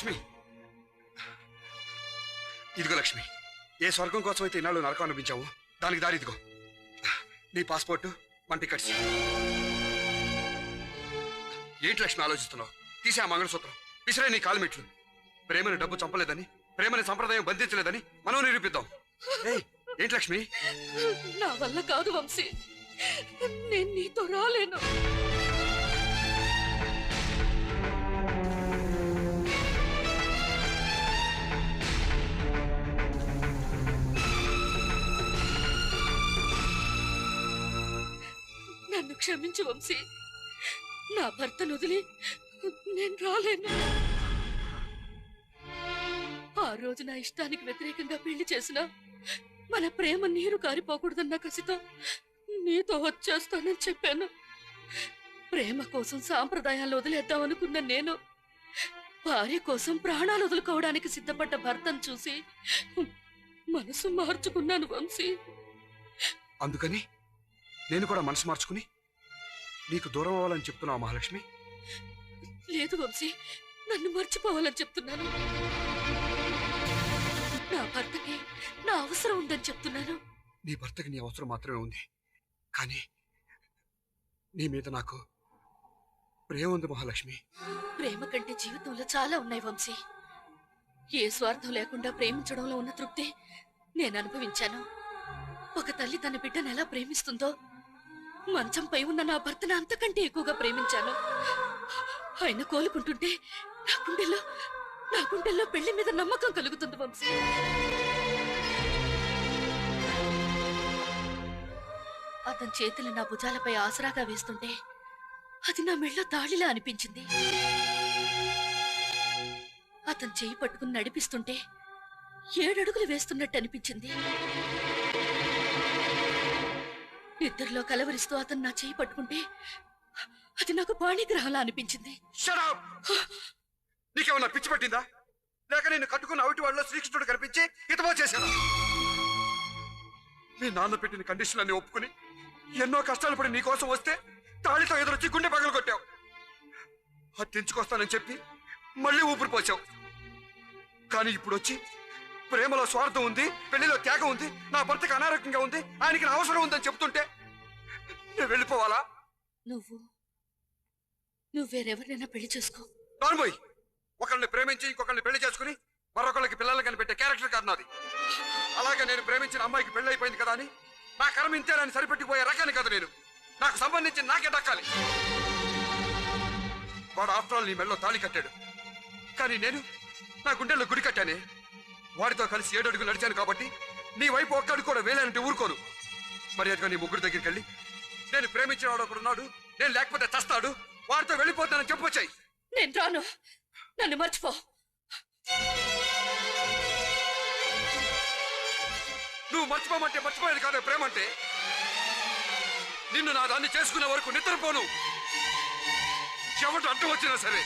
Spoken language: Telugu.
లక్ష్మి. ఇదిగో లక్ష్మి ఏ స్వర్గం కోసం అయితే ఇన్నాళ్ళు నరకం అనిపించావు దానికి దారి ఇదిగో. నీ పాస్పోర్ట్ వన్ టికెట్స్ ఏంటి లక్ష్మి ఆలోచిస్తున్నావు? తీసే ఆ మంగళసూత్రం. విసిరే నీ కాలు మెట్లు. ప్రేమని డబ్బు చంపలేదని ప్రేమని సంప్రదాయం బంధించలేదని మనం నిరూపిద్దాం. ఏంటి లక్ష్మి? నా వల్ల కాదు వంశీ. నేను నీతో రాలేను. క్షమించు వంశీ. నా భర్తను వదిలి నేను రాలేను. ఆ రోజు నా ఇష్టానికి వ్యతిరేకంగా పెళ్ళి చేసినా మన ప్రేమ నీరు కారిపోకూడదన్న కసితో నీతో వచ్చేస్తానని చెప్పాను. ప్రేమ కోసం సాంప్రదాయాలు వదిలేద్దాం అనుకున్న నేను భార్య కోసం ప్రాణాలు వదులుకోవడానికి సిద్ధపడ్డ భర్తను చూసి మనసు మార్చుకున్నాను వంశీ. అందుకని నేను కూడా మనసు మార్చుకుని నీకు దూరం అవ్వాలని చెప్తున్నావు మహాలక్ష్మి? లేదు వంశీ నన్ను మర్చిపోవాలని చెప్తున్నాను. నా భర్తకి నా అవసరం ఉందని చెప్తున్నాను. నీ భర్తకి నీ అవసరం మాత్రమే ఉంది. కానీ నీ మీద నాకు ప్రేమ ఉంది మహాలక్ష్మి. ప్రేమ కంటే జీవితంలో చాలా ఉన్నాయి వంశీ. ఏ స్వార్థం లేకుండా ప్రేమించడంలో ఉన్న తృప్తి నేను అనుభవించాను. ఒక తల్లి తన బిడ్డను ఎలా ప్రేమిస్తుందో మంచంపై ఉన్న నా భర్తను అంతకంటే ఎక్కువగా ప్రేమించాను. ఆయన కోలుకుంటుంటే నా గుండెల్లో నా గుండెల్లో పెళ్ళి మీద నమ్మకం కలుగుతుంది వంశీ. అతని చేతులు నా భుజాలపై ఆసరాగా వేస్తుంటే అది నా మెళ్ళ తాళిలా అనిపించింది. అతను చేయి పట్టుకుని నడిపిస్తుంటే ఏడడుగులు వేస్తున్నట్టు అనిపించింది. ఇద్దరిలో కలవరిస్తూ అతను నా చేయి పట్టుకుంటే అది నాకు పాణిగ్రహంలా అనిపించింది. నీకేమన్నా పిచ్చి పట్టిందా? లేక నేను కట్టుకున్న అవిటి వాళ్ళలో శ్రీకృష్ణుడు కనిపించి హితమో చేశాను మీ నాన్న పెట్టిన కండిషన్లన్నీ ఒప్పుకుని ఎన్నో కష్టాలు పడి నీకోసం వస్తే తాళితో ఎదురొచ్చి గుండె పగలు కొట్టావు. అది తెంచుకొస్తానని చెప్పి మళ్ళీ ఊపిరి పోసావు. కానీ ఇప్పుడు వచ్చి ప్రేమలో స్వార్థం ఉంది పెళ్ళిలో త్యాగం ఉంది నా భర్తకి అనారోగ్యంగా ఉంది ఆయనకి నా అవసరం ఉందని చెప్తుంటే నేను వెళ్ళిపోవాలా? నువ్వు నువ్వు వేరెవరినైనా పెళ్ళి చేసుకో. నార్మోయ్! ఒకళ్ళని ప్రేమించి ఇంకొకళ్ళని పెళ్ళి చేసుకుని మరొకళ్ళకి పిల్లల్ని కనిపెట్టే క్యారెక్టర్ కాదు నాది. అలాగే నేను ప్రేమించిన అమ్మాయికి పెళ్ళి అయిపోయింది కదా అని నా కర్మ ఇంతేనని సరిపెట్టిపోయే రకాన్ని కదా నేను. నాకు సంబంధించి నాకే దక్కాలి. వాడు ఆఫ్టర్ ఆల్ నీ మెళ్ళలో తాళి కట్టాడు. కానీ నేను నా గుండెల్లో గుడి కట్టానే. వాడితో కలిసి ఏడు అడుగులు నడిచాను కాబట్టి నీ వైపు ఒక్కడు కూడా వేలేనంటే ఊరుకోను. మర్యాదగా నీ ముగ్గురు దగ్గరికి వెళ్ళి నేను ప్రేమించిన వాడు ఒకడు ఉన్నాడు నేను లేకపోతే చస్తాడు వాడితో వెళ్ళిపోతానని చెప్పొచ్చాయి. నేను రాను. నన్ను మర్చిపో. నువ్వు మర్చిపోమంటే మర్చిపోయేది కాదే ప్రేమ అంటే. నిన్ను నా దాన్ని చేసుకునే వరకు నిద్రపోను. చెమట అడ్డం వచ్చినా సరే.